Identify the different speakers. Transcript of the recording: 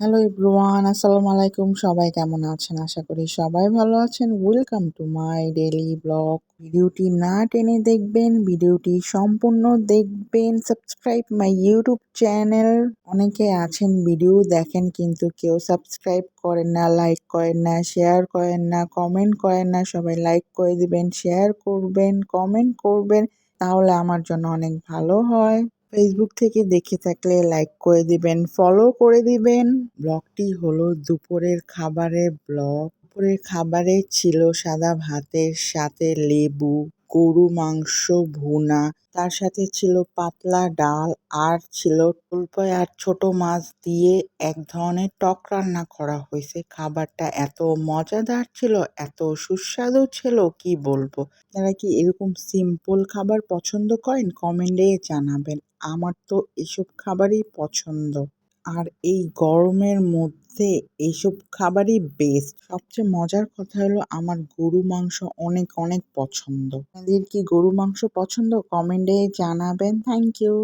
Speaker 1: Hello everyone আসসালামু আলাইকুম সবাই কেমন আছেন? আশা করি সবাই ভালো আছেন। Welcome to my daily blog ভিডিওটি না টেনে দেখবেন, ভিডিওটি সম্পূর্ণ দেখবেন। সাবস্ক্রাইব মাই ইউটিউব চ্যানেল অনেকে আছেন, ভিডিও দেখেন, কিন্তু কেউ সাবস্ক্রাইব করেন না লাইক করেন না শেয়ার করেন না কমেন্ট করেন না, সবাই লাইক করে দিবেন শেয়ার করবেন কমেন্ট করবেন। তাহলে আমার জন্য অনেক ভালো হয়। ফেসবুক থেকে দেখে থাকলে লাইক করে দিবেন ফলো করে দিবেন। ব্লগটি হলো দুপুরের খাবারের ব্লগ দুপুরের খাবারে ছিল সাদা ভাতের সাথে লেবু, গরু মাংস, ভুনা, তার সাথে ছিল পাতলা ডাল, আর ছিল ফুলকপি আর ছোট মাছ দিয়ে এক ধরনের টক রান্না করা হয়েছে। খাবারটা এত মজাদার ছিল, এত সুস্বাদু ছিল, কি বলব? তারা কি এরকম সিম্পল খাবার পছন্দ করেন? কমেন্টে জানাবেন। আমার তো এসব খাবারই পছন্দ। আর এই গরমের মধ্যে এসব খাবারই বেস্ট সবচেয়ে মজার কথা হলো আমার গরু মাংস অনেক অনেক পছন্দ। আপনাদের কি গরু মাংস পছন্দ? কমেন্টে জানাবেন। Thank you